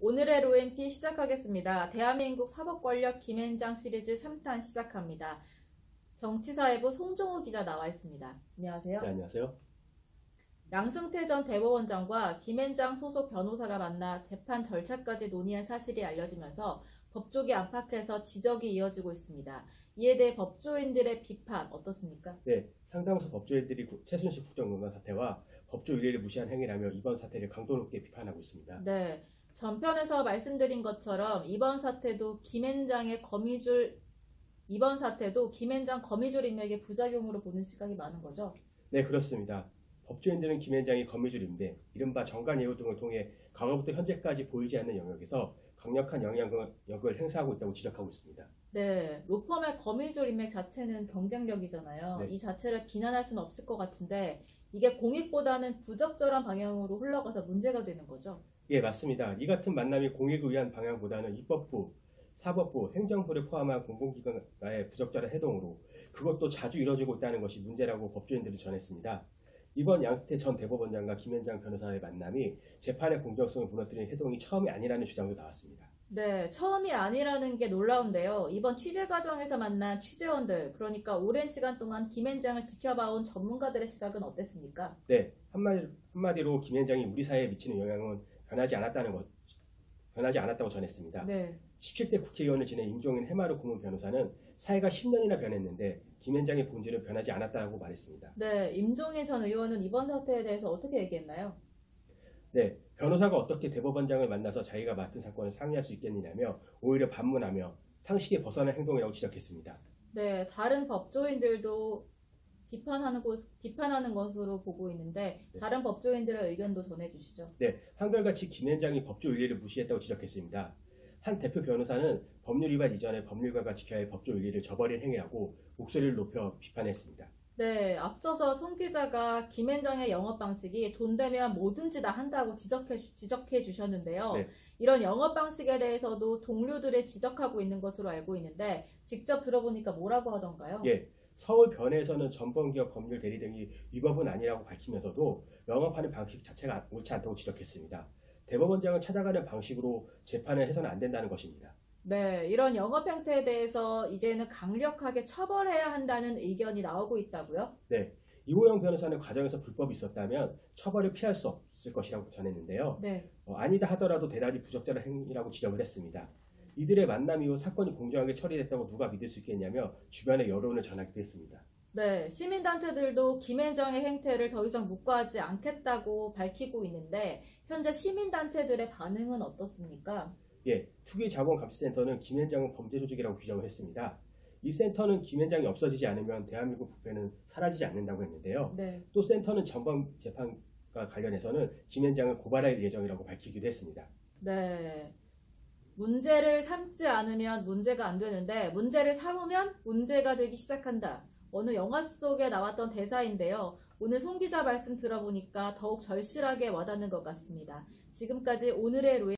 오늘의 로엔피 시작하겠습니다. 대한민국 사법권력 김앤장 시리즈 3탄 시작합니다. 정치사회부 송종호 기자 나와 있습니다. 안녕하세요. 네, 안녕하세요. 양승태 전 대법원장과 김앤장 소속 변호사가 만나 재판 절차까지 논의한 사실이 알려지면서 법조계 안팎에서 지적이 이어지고 있습니다. 이에 대해 법조인들의 비판 어떻습니까? 네, 상당수 법조인들이 구- 최순실 국정농단 사태와 법조 윤리를 무시한 행위라며 이번 사태를 강도 높게 비판하고 있습니다. 네. 전편에서 말씀드린 것처럼 이번 사태도 김앤장의 거미줄 이번 사태도 김앤장 거미줄 인맥의 부작용으로 보는 시각이 많은 거죠. 네, 그렇습니다. 법조인들은 김현장이 거미줄인데 이른바 정관 예우 등을 통해 과거부터 현재까지 보이지 않는 영역에서 강력한 영향력을 행사하고 있다고 지적하고 있습니다. 네, 로펌의 거미줄 인맥 자체는 경쟁력이잖아요. 네. 이 자체를 비난할 수는 없을 것 같은데 이게 공익보다는 부적절한 방향으로 흘러가서 문제가 되는 거죠. 예, 맞습니다. 이 같은 만남이 공익을 위한 방향보다는 입법부, 사법부, 행정부를 포함한 공공기관과의 부적절한 해동으로 그것도 자주 이뤄지고 있다는 것이 문제라고 법조인들이 전했습니다. 이번 양승태 전 대법원장과 김현장 변호사의 만남이 재판의 공정성을 무너뜨린 해동이 처음이 아니라는 주장도 나왔습니다. 네, 처음이 아니라는 게 놀라운데요. 이번 취재 과정에서 만난 취재원들, 그러니까 오랜 시간 동안 김앤장을 지켜봐온 전문가들의 시각은 어땠습니까? 네, 한마디, 한마디로 김현장이 우리 사회에 미치는 영향은 변하지 않았다는 것, 변하지 않았다고 전했습니다. 네, 17대 국회의원을 지낸 임종인 해마루 고문 변호사는 사회가 10년이나 변했는데 김현장의 본질은 변하지 않았다고 말했습니다. 네, 임종인 전 의원은 이번 사태에 대해서 어떻게 얘기했나요? 네, 변호사가 어떻게 대법원장을 만나서 자기가 맡은 사건을 상의할 수 있겠느냐며 오히려 반문하며 상식에 벗어난 행동이라고 지적했습니다. 네, 다른 법조인들도 비판하는 곳, 비판하는 것으로 보고 있는데 네. 다른 법조인들의 의견도 전해주시죠. 네, 한결같이 김 현장이 법조 윤리를 무시했다고 지적했습니다. 한 대표 변호사는 법률 위반 이전에 법률가가 지켜야 할 법조 윤리를 저버린 행위라고 목소리를 높여 비판했습니다. 네, 앞서서 송 기자가 김앤장의 영업 방식이 돈 되면 뭐든지 다 한다고 지적해, 주- 지적해 주셨는데요. 네. 이런 영업 방식에 대해서도 동료들이 지적하고 있는 것으로 알고 있는데 직접 들어보니까 뭐라고 하던가요? 예, 서울 변에서는 전범기업 법률 대리 등이 위법은 아니라고 밝히면서도 영업하는 방식 자체가 옳지 않다고 지적했습니다. 대법원장을 찾아가는 방식으로 재판을 해서는 안 된다는 것입니다. 네, 이런 영업 행태에 대해서 이제는 강력하게 처벌해야 한다는 의견이 나오고 있다고요? 네, 이호영 변호사는 과정에서 불법이 있었다면 처벌을 피할 수 없을 것이라고 전했는데요. 네, 어, 아니다 하더라도 대단히 부적절한 행위라고 지적을 했습니다. 이들의 만남 이후 사건이 공정하게 처리됐다고 누가 믿을 수 있겠냐며 주변의 여론을 전하기도 했습니다. 네, 시민단체들도 김앤장의 행태를 더 이상 묵과하지 않겠다고 밝히고 있는데 현재 시민단체들의 반응은 어떻습니까? 예, 투기자본감시센터는 김현장은 범죄 조직이라고 규정을 했습니다. 이 센터는 김현장이 없어지지 않으면 대한민국 부패는 사라지지 않는다고 했는데요. 네, 또 센터는 전범 재판과 관련해서는 김현장을 고발할 예정이라고 밝히기도 했습니다. 네. 문제를 삼지 않으면 문제가 안 되는데 문제를 삼으면 문제가 되기 시작한다. 어느 영화 속에 나왔던 대사인데요. 오늘 송 기자 말씀 들어보니까 더욱 절실하게 와닿는 것 같습니다. 지금까지 오늘의 로에